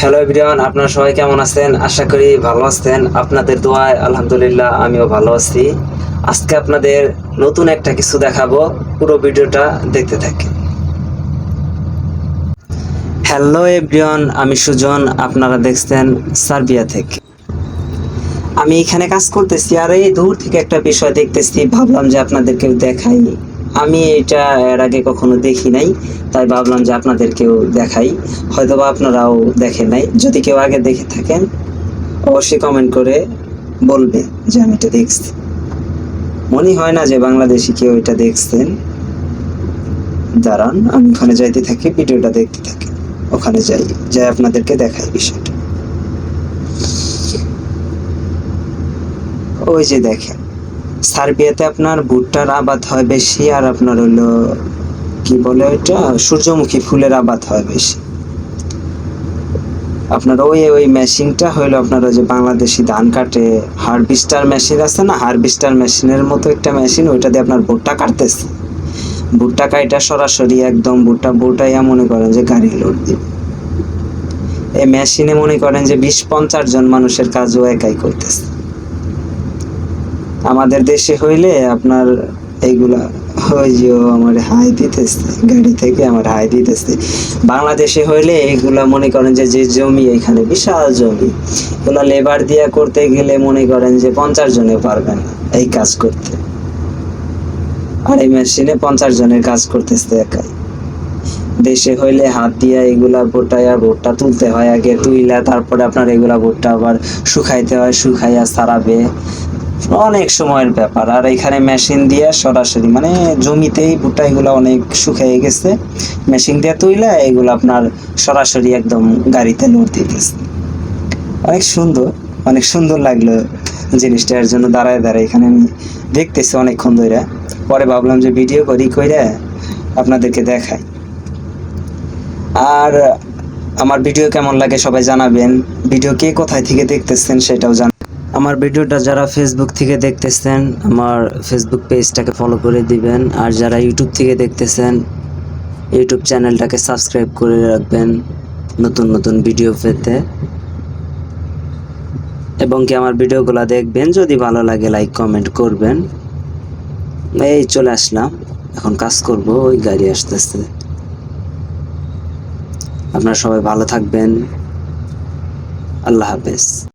Hello everyone আপনারা সবাই কেমন আছেন? আশা করি ভালো আছেন। আপনাদের দোয়ায় আলহামদুলিল্লাহ আমিও ভালো আছি। আজকে আপনাদের নতুন একটা কিছু দেখাবো। পুরো ভিডিওটা দেখতে থাকেন। হ্যালো এভরিওয়ান আমি সুজন। আপনারা দেখছেন সার্বিয়া থেকে। আমি এখানে কাজ করতেছি আর এই দূর থেকে একটা বিষয় দেখতেছি। ভাবলাম যে আপনাদেরকেও দেখাই। আমি এটা এর আগে কখনো দেখি নাই, তাই ভাবলাম যে আপনাদেরকেও দেখাই। হয়তো বা আপনারাও দেখেন নাই। যদি কেউ আগে দেখে থাকেন, অবশ্যই কমেন্ট করে বলবে যে আমি এটা দেখছি। মনে হয় না যে বাংলাদেশি কেউ এটা দেখছেন। দাঁড়ান, আমি ওখানে যাইতে থাকি, ভিডিওটা দেখতে থাকি। ওখানে যাই যাই আপনাদেরকে দেখাই বিষয়টা। ওই যে দেখেন। সার্বিয়াতে আপনার ভুট্টার আবাদ হয় বেশি আর আপনার হলো, কি বলে ওইটা? সূর্যমুখী ফুলের আবাদ হয় বেশি। আপনার ওই ওই মেশিনটা হইল আপনার ওই যে বাংলাদেশি ধান কাটে, হারভেস্টার মেশিন আছে না? হারভেস্টার মেশিনের মতো একটা মেশিন, ওইটা দিয়ে আপনার ভুট্টা কাটতেছে। ভুট্টা কাইটা সরাসরি একদম ভুট্টা ভুট্টাইয়া মনে করেন যে গাড়ি লোড দিবে। এই মেশিনে মনে করেন যে বিশ পঞ্চাশ জন মানুষের কাজও একাই করতেছে। আমাদের দেশে হইলে আপনার এইগুলা ওই যে আমার হাই দিতেছে, গাড়ি থেকে আমার হাই দিতেছে। বাংলাদেশে হইলে এইগুলা মনে করেন যে যে জমি এখানে বিশাল জমি, এগুলা লেবার দিয়া করতে গেলে মনে করেন যে পঞ্চাশ জনে পারবে না এই কাজ করতে। আর এই মেশিনে পঞ্চাশ জনের কাজ করতেছে একাই। দেশে হইলে হাত দিয়া এগুলা ভুট্টাইয়া ভুট্টা তুলতে হয়, আগে তুইলা, তারপরে আপনার এগুলা ভুট্টা আবার শুকাইতে হয়, শুকাইয়া সারাবে। অনেক সময়ের ব্যাপার। আর এখানে মেশিন দিয়ে সরাসরি মানে জমিতেই ভুট্টা এগুলো অনেক শুকিয়ে গেছে। মেশিন দিয়ে তুইলা এগুলো আপনার সরাসরি একদম গাড়িতে লোড দিতেছে। অনেক সুন্দর অনেক সুন্দর লাগল জিনিসটা। এর জন্য দাঁড়ায় দাঁড়ায় এখানে আমি দেখতেছি অনেকক্ষণ ধরে পরে ভাবলাম যে ভিডিও করি, কইরা আপনাদেরকে দেখাই। আর আমার ভিডিও কেমন লাগে সবাই জানাবেন। ভিডিও কে কোথায় থেকে দেখতেছেন সেটাও জান আমার ভিডিওটা যারা ফেসবুক থেকে দেখতেছেন, আমার ফেসবুক পেজটাকে ফলো করে দিবেন। আর যারা ইউটিউব থেকে দেখতেছেন ইউটিউব চ্যানেলটাকে সাবস্ক্রাইব করে রাখবেন নতুন নতুন ভিডিও পেতে। এবং কি আমার ভিডিওগুলো দেখবেন, যদি ভালো লাগে লাইক কমেন্ট করবেন। এই চলে আসলাম। এখন কাজ করব, ওই গাড়ি আসতেছে। আপনারা সবাই ভালো থাকবেন। আল্লাহ হাফেজ।